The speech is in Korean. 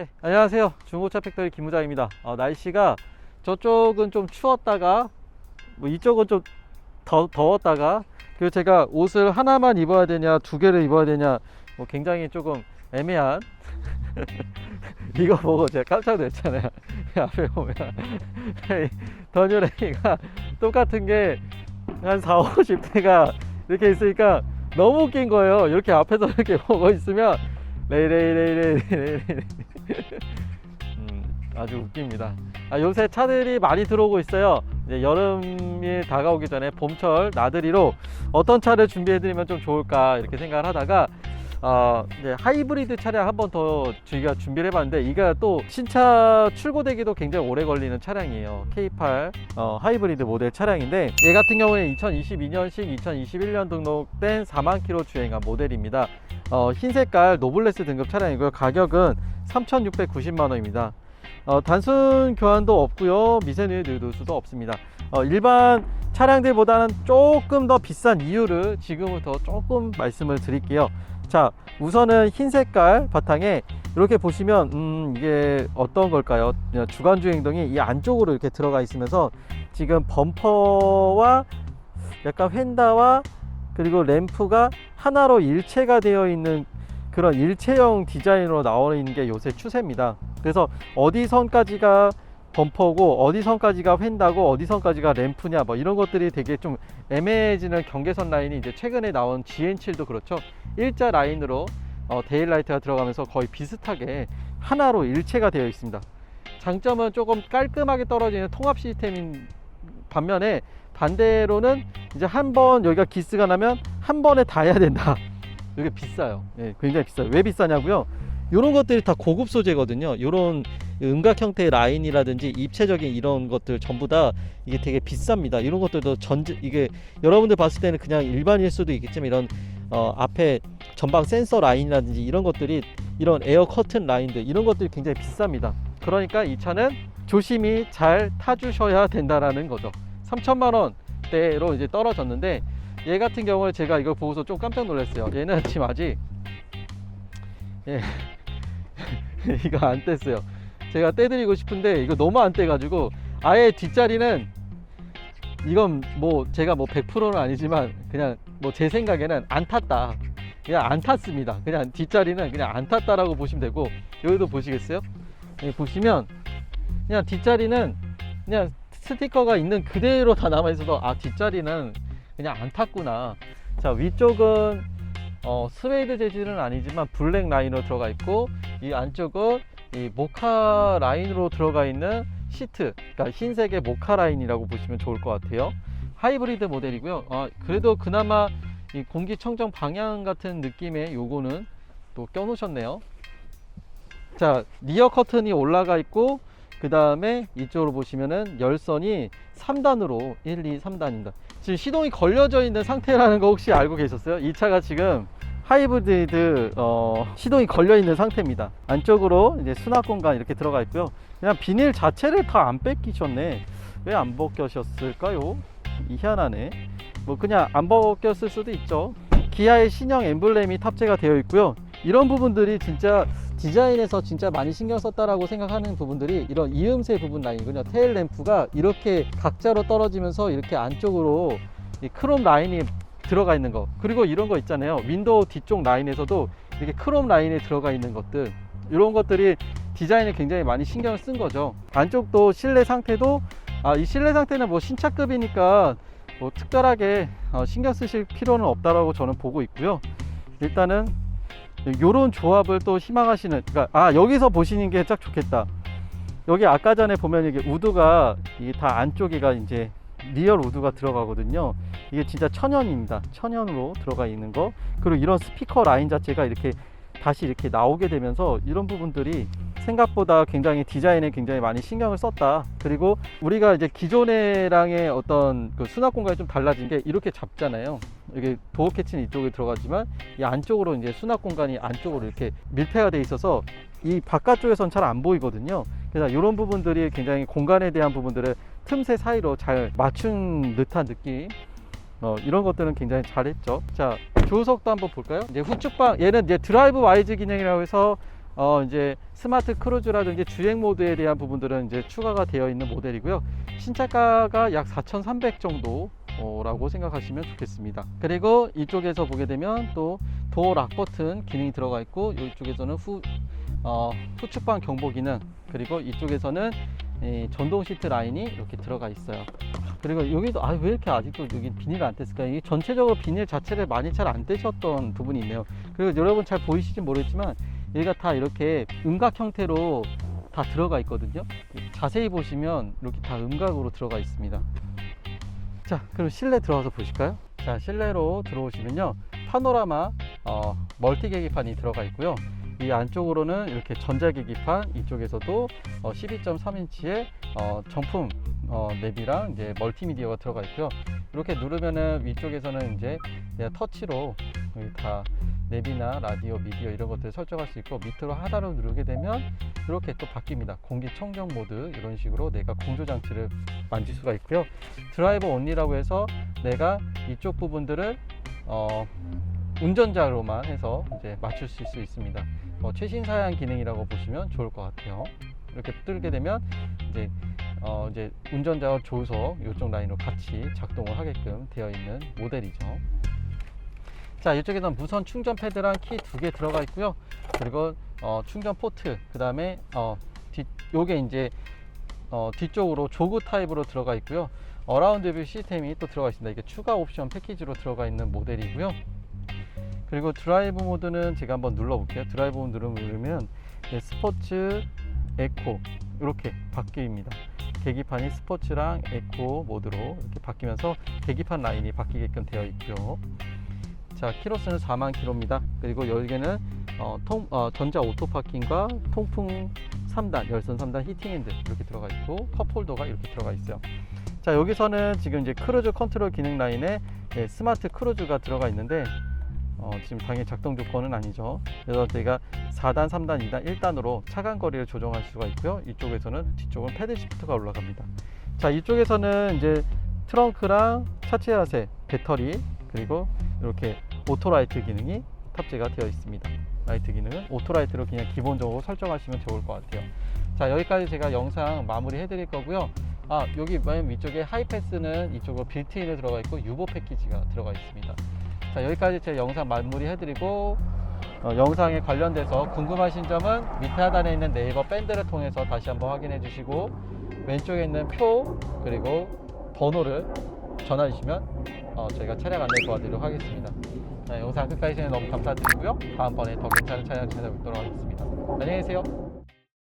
네, 안녕하세요. 중고차 팩토리 김우장입니다. 어, 날씨가 저쪽은 좀 추웠다가 뭐 이쪽은 좀 더, 더웠다가 그리고 제가 옷을 하나만 입어야 되냐 두 개를 입어야 되냐 뭐 굉장히 조금 애매한 이거 보고 제가 깜짝 놀랐잖아요. 앞에 보면 던유레이가 똑같은 게 한 4, 50대가 이렇게 있으니까 너무 웃긴 거예요. 이렇게 앞에서 이렇게 보고 있으면 레이레이레이레이레이 음, 아주 웃깁니다. 아, 요새 차들이 많이 들어오고 있어요. 이제 여름이 다가오기 전에 봄철 나들이로 어떤 차를 준비해드리면 좀 좋을까 이렇게 생각을 하다가 어, 이제 하이브리드 차량 한 번 더 저희가 준비를 해봤는데 이가 또 신차 출고되기도 굉장히 오래 걸리는 차량이에요. K8 어, 하이브리드 모델 차량인데 얘 같은 경우에 2022년식 2021년 등록된 4만 킬로 주행한 모델입니다. 어, 흰 색깔 노블레스 등급 차량이고요. 가격은 3,690만 원입니다. 어, 단순 교환도 없고요. 미세누이 누수도 없습니다. 어, 일반 차량들보다는 조금 더 비싼 이유를 지금부터 조금 말씀을 드릴게요. 자, 우선은 흰 색깔 바탕에 이렇게 보시면 음, 이게 어떤 걸까요? 주간 주행등이 이 안쪽으로 이렇게 들어가 있으면서 지금 범퍼와 약간 휀다와 그리고 램프가 하나로 일체가 되어 있는 그런 일체형 디자인으로 나오는 게 요새 추세입니다. 그래서 어디 선까지가 범퍼고 어디 선까지가 휀다고 어디 선까지가 램프냐 뭐 이런 것들이 되게 좀 애매해지는 경계선 라인이 이제 최근에 나온 GN7도 그렇죠. 일자 라인으로 어, 데일라이트가 들어가면서 거의 비슷하게 하나로 일체가 되어 있습니다. 장점은 조금 깔끔하게 떨어지는 통합 시스템인 반면에 반대로는 이제 한 번 여기가 기스가 나면 한 번에 다 해야 된다. 이게 비싸요. 예, 굉장히 비싸요. 왜 비싸냐고요? 이런 것들이 다 고급 소재거든요. 이런 음각 형태의 라인이라든지 입체적인 이런 것들 전부 다 이게 되게 비쌉니다. 이런 것들도 전지 이게 여러분들 봤을 때는 그냥 일반일 수도 있겠지만 이런 어, 앞에 전방 센서 라인이라든지 이런 것들이 이런 에어 커튼 라인들 이런 것들이 굉장히 비쌉니다. 그러니까 이 차는 조심히 잘 타주셔야 된다라는 거죠. 3천만 원대로 이제 떨어졌는데 얘 같은 경우에 제가 이걸 보고서 좀 깜짝 놀랐어요. 얘는 지금 아직 예 이거 안 뗐어요. 제가 떼드리고 싶은데 이거 너무 안 떼가지고 아예 뒷자리는 이건 뭐 제가 뭐 100%는 아니지만 그냥 뭐 제 생각에는 안 탔다. 그냥 안 탔습니다. 그냥 뒷자리는 그냥 안 탔다라고 보시면 되고 여기도 보시겠어요? 여기 보시면 그냥 뒷자리는 그냥 스티커가 있는 그대로 다 남아 있어서 아 뒷자리는 그냥 안 탔구나. 자 위쪽은 어, 스웨이드 재질은 아니지만 블랙 라인으로 들어가 있고 이 안쪽은 이 모카 라인으로 들어가 있는 시트, 그러니까 흰색의 모카 라인이라고 보시면 좋을 것 같아요. 하이브리드 모델이고요. 아, 그래도 그나마 이 공기청정 방향 같은 느낌의 요거는 또 껴놓으셨네요. 자, 리어 커튼이 올라가 있고 그 다음에 이쪽으로 보시면은 열선이 3단으로 1, 2, 3단입니다. 지금 시동이 걸려져 있는 상태라는 거 혹시 알고 계셨어요? 이 차가 지금 하이브리드 어, 시동이 걸려 있는 상태입니다. 안쪽으로 이제 수납 공간 이렇게 들어가 있고요. 그냥 비닐 자체를 다 안 뺏기셨네. 왜 안 벗겨셨을까요? 이 희한하네. 뭐 그냥 안 벗겼을 수도 있죠. 기아의 신형 엠블렘이 탑재가 되어 있고요. 이런 부분들이 진짜 디자인에서 진짜 많이 신경 썼다라고 생각하는 부분들이 이런 이음새 부분 라인이군요. 테일 램프가 이렇게 각자로 떨어지면서 이렇게 안쪽으로 이 크롬 라인이 들어가 있는 거. 그리고 이런 거 있잖아요. 윈도우 뒤쪽 라인에서도 이렇게 크롬 라인에 들어가 있는 것들. 이런 것들이 디자인에 굉장히 많이 신경을 쓴 거죠. 안쪽도 실내 상태도 아, 이 실내 상태는 뭐 신차급이니까 뭐 특별하게 어, 신경 쓰실 필요는 없다라고 저는 보고 있고요. 일단은 요런 조합을 또 희망하시는 그러니까 아 여기서 보시는 게 딱 좋겠다 여기 아까 전에 보면 이게 우드가 이게 다 안쪽에가 이제 리얼 우드가 들어가거든요 이게 진짜 천연입니다 천연으로 들어가 있는 거 그리고 이런 스피커 라인 자체가 이렇게 다시 이렇게 나오게 되면서 이런 부분들이 생각보다 굉장히 디자인에 굉장히 많이 신경을 썼다. 그리고 우리가 이제 기존의랑의 어떤 그 수납 공간이 좀 달라진 게 이렇게 잡잖아요. 이게 도어 캐치는 이쪽에 들어가지만 이 안쪽으로 이제 수납 공간이 안쪽으로 이렇게 밀폐가 돼 있어서 이 바깥쪽에선 잘 안 보이거든요. 그래서 이런 부분들이 굉장히 공간에 대한 부분들을 틈새 사이로 잘 맞춘 듯한 느낌. 어, 이런 것들은 굉장히 잘했죠. 자, 조석도 한번 볼까요? 이제 후측방 얘는 이제 드라이브 와이즈 기능이라고 해서 어 이제 스마트 크루즈라든지 주행 모드에 대한 부분들은 이제 추가가 되어 있는 모델이고요. 신차가가 약 4,300 정도 라고 생각하시면 좋겠습니다. 그리고 이쪽에서 보게 되면 또 도어 락 버튼 기능이 들어가 있고 이쪽에서는 후 어, 후측방 경보 기능 그리고 이쪽에서는 이 전동 시트 라인이 이렇게 들어가 있어요. 그리고 여기도 아 왜 이렇게 아직도 여기 비닐을 안 뗐을까? 이게 전체적으로 비닐 자체를 많이 잘 안 떼셨던 부분이 있네요. 그리고 여러분 잘 보이실지 모르겠지만 여기가 다 이렇게 음각 형태로 다 들어가 있거든요. 자세히 보시면 이렇게 다 음각으로 들어가 있습니다. 자, 그럼 실내 들어가서 보실까요? 자, 실내로 들어오시면요. 파노라마 어, 멀티 계기판이 들어가 있고요. 이 안쪽으로는 이렇게 전자 계기판, 이쪽에서도 어, 12.3인치의 어, 정품 어, 랩이랑 이제 멀티미디어가 들어가 있고요. 이렇게 누르면은 위쪽에서는 이제 터치로 다 랩이나 라디오, 미디어 이런 것들을 설정할 수 있고 밑으로 하단으로 누르게 되면 이렇게 또 바뀝니다. 공기 청정 모드 이런 식으로 내가 공조 장치를 만질 수가 있고요. 드라이버 온리라고 해서 내가 이쪽 부분들을 어, 운전자로만 해서 이제 맞출 수 있습니다. 어, 최신 사양 기능이라고 보시면 좋을 것 같아요. 이렇게 뚫게 되면 이제 어, 이제 운전자와 조수석 이쪽 라인으로 같이 작동을 하게끔 되어 있는 모델이죠. 자 이쪽에는 무선 충전 패드랑 키 두 개 들어가 있고요. 그리고 어, 충전 포트 그 다음에 어, 뒤 요게 이제 어, 뒤쪽으로 조그 타입으로 들어가 있고요. 어라운드 뷰 시스템이 또 들어가 있습니다. 이게 추가 옵션 패키지로 들어가 있는 모델이고요. 그리고 드라이브 모드는 제가 한번 눌러 볼게요. 드라이브 모드 누르면 네, 스포츠, 에코 이렇게 바뀝니다. 계기판이 스포츠랑 에코 모드로 이렇게 바뀌면서 계기판 라인이 바뀌게끔 되어 있고요. 자, 키로수는 4만 킬로입니다. 그리고 여기에는 어, 통, 어, 전자 오토 파킹과 통풍 3단, 열선 3단 히팅핸드 이렇게 들어가 있고 컵홀더가 이렇게 들어가 있어요. 자, 여기서는 지금 이제 크루즈 컨트롤 기능 라인에 예, 스마트 크루즈가 들어가 있는데 어, 지금 당연히 작동 조건은 아니죠. 그래서 저희가 4단, 3단, 2단, 1단으로 차간 거리를 조정할 수가 있고요. 이쪽에서는 뒤쪽은 패드 시프트가 올라갑니다. 자, 이쪽에서는 이제 트렁크랑 차체 야세, 배터리 그리고 이렇게 오토라이트 기능이 탑재가 되어 있습니다. 라이트 기능은 오토라이트로 그냥 기본적으로 설정하시면 좋을 것 같아요. 자, 여기까지 제가 영상 마무리 해드릴 거고요. 아, 여기 맨 위쪽에 하이패스는 이쪽으로 빌트인에 들어가 있고 유보 패키지가 들어가 있습니다. 자, 여기까지 제 영상 마무리 해드리고 어, 영상에 관련돼서 궁금하신 점은 밑에 하단에 있는 네이버 밴드를 통해서 다시 한번 확인해 주시고 왼쪽에 있는 표 그리고 번호를 전화 주시면 어, 저희가 차량 안내 도와드리도록 하겠습니다. 네, 영상 끝까지 시청해 너무 감사드리고요. 다음번에 더 괜찮은 차량 찾아뵙도록 하겠습니다. 안녕히 계세요.